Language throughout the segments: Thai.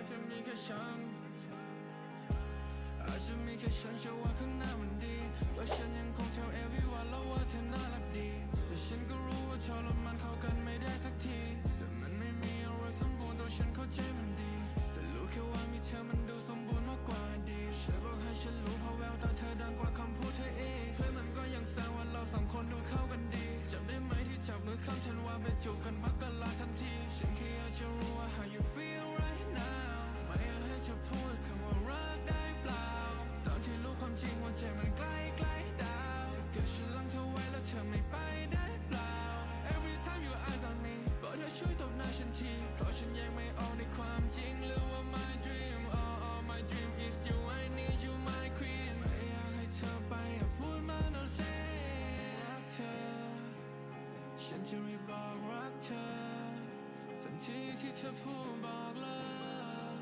อาจจะมีแค่ฉัน อาจจะมีแค่ฉันเชื่อว่าข้างหน้ามันดีว่าะฉันยังคงเท่าเอวิวันแล้วว่าเธอน่ารักดี แต่ฉันก็รู้ว่าทรมานเข้ากันไม่ได้สักที รู้ความจริงว่าใจมันใกล้ใกล้ดาวถ้าเกิดฉันลังเธอไว้แล้วเธอไม่ไปได้เปล่า Every time you eyes on me บอกเธอช่วยตบหน้าฉันที เพราะฉันยังไม่ออกในความจริงหรือว่า my dream oh oh my dream is you I need you my queen ไม่อยากให้เธอไปอย่าพูดมา no say รักเธอ ฉันจะรีบบอกรักเธอ ทันทีที่เธอพูดบอกเลิก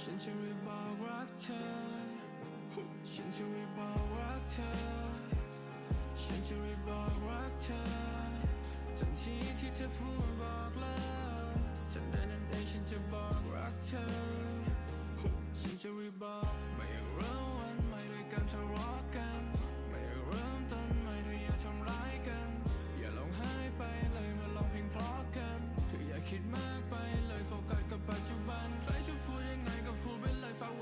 ฉันจะรีบบอกรักเธอ ฉันจะรีบบอกรักเธอ ฉันจะรีบบอกรักเธอทันทีที่เธอพูดบอกเลิกทันใดนั้นเองฉันจะบอกรักเธอ ฉันจะรีบบอกไม่อยากเริ่มวันใหม่ด้วยการทะเลาะกัน ไม่อยากเริ่มต้นใหม่ด้วยอย่าทำร้ายกัน อย่าลองหายไปเลยมาลองเพียงเพราะกันเธออย่าคิดมากไปเลยโฟกัสกับปัจจุบัน ใครจะพูดยังไงก็พูดไปเลยฝาก